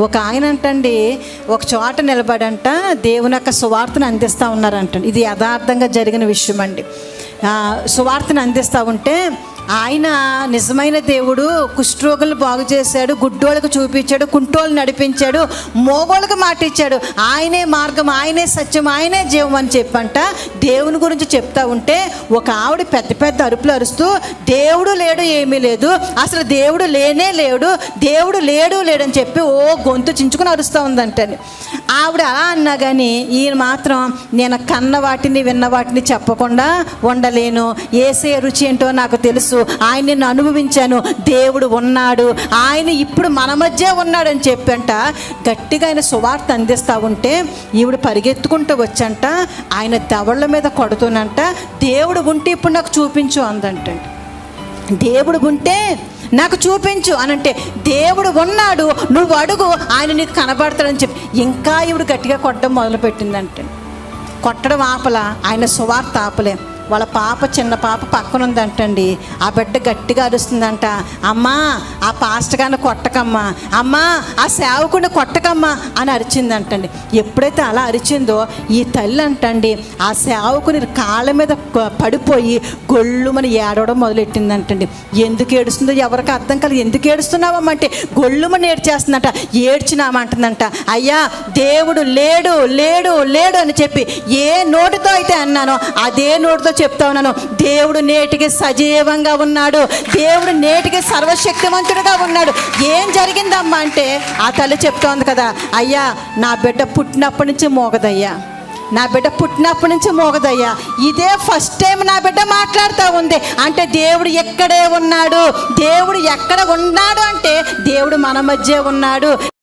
ఒక ఆయన అంటండి ఒక చోట నిలబడంట దేవుని యొక్క సువార్తను అందిస్తూ ఉన్నారంట. ఇది యథార్థంగా జరిగిన విషయం అండి సువార్తను అందిస్తూ ఉంటే ఆయన నిజమైన దేవుడు కుష్ఠరోగులు బాగు చేశాడు గుడ్డోళ్ళకు చూపించాడు కుంటోళ్ళు నడిపించాడు మోగోళ్ళకి మాట ఇచ్చాడు ఆయనే మార్గం ఆయనే సత్యం ఆయనే జీవం అని చెప్పంట. దేవుని గురించి చెప్తా ఉంటే ఒక ఆవిడ పెద్ద పెద్ద అరుపులు అరుస్తూ దేవుడు లేడు ఏమీ లేదు. అసలు దేవుడు లేనే లేడు. దేవుడు లేడు లేడని చెప్పి ఓ గొంతు చించుకుని అరుస్తూ ఉందంటని. ఆవిడ అలా అన్నా కానీ ఈయన మాత్రం నేను కన్న వాటిని విన్న వాటిని చెప్పకుండా ఉండలేను. ఏసే రుచి ఏంటో నాకు తెలుసు. ఆయన నిన్ను అనుభవించాను. దేవుడు ఉన్నాడు. ఆయన ఇప్పుడు మన మధ్య ఉన్నాడని చెప్పంట. గట్టిగా ఆయన సువార్త అందిస్తూ ఉంటే ఈవిడ పరిగెత్తుకుంటూ వచ్చంట. ఆయన దవళ్ళ మీద కొడుతున్నంట దేవుడు ఉంటే ఇప్పుడు నాకు చూపించు అందంట. దేవుడు ఉంటే నాకు చూపించు అనంటే దేవుడు ఉన్నాడు. నువ్వు అడుగు. ఆయన నీకు కనబడతాడని చెప్పి. ఇంకా ఈవిడ గట్టిగా కొట్టడం మొదలుపెట్టిందంటే. కొట్టడం ఆపల. ఆయన సువార్త ఆపలే. వాళ్ళ పాప చిన్న పాప పక్కన ఉందంటండి ఆ బిడ్డ గట్టిగా అరుస్తుందంట అమ్మా ఆ పాస్ట్ గారిని కొట్టకమ్మా అమ్మా ఆ సేవకుడిని కొట్టకమ్మా అని అరిచిందంటండి. ఎప్పుడైతే అలా అరిచిందో ఈ తల్లి అంటండి ఆ సేవకుని కాళ్ళ మీద పడిపోయి గొళ్ళు మన ఏడవడం మొదలెట్టిందంటండి. ఎందుకు ఏడుస్తుందో ఎవరికి అర్థం కాలేదు. ఎందుకు ఏడుస్తున్నావమ్మంటే గొళ్ళుమని ఏడ్చేస్తుందంట. ఏడ్చినామంటుందంట. అయ్యా దేవుడు లేడు లేడు లేడు అని చెప్పి ఏ నోటితో అయితే అన్నానో అదే నోటితో చెప్తా ఉన్నాను. దేవుడు నేటికి సజీవంగా ఉన్నాడు. దేవుడు నేటికి సర్వశక్తివంతుడుగా ఉన్నాడు. ఏం జరిగిందమ్మా అంటే ఆ తల్లి చెప్తోంది కదా అయ్యా నా బిడ్డ పుట్టినప్పటి నుంచి మోగదయ్యా. నా బిడ్డ పుట్టినప్పటి నుంచి మోగదయ్యా. ఇదే ఫస్ట్ టైం నా బిడ్డ మాట్లాడుతూ ఉంది. అంటే దేవుడు ఎక్కడే ఉన్నాడు? దేవుడు ఎక్కడ ఉన్నాడు అంటే దేవుడు మన మధ్య ఉన్నాడు.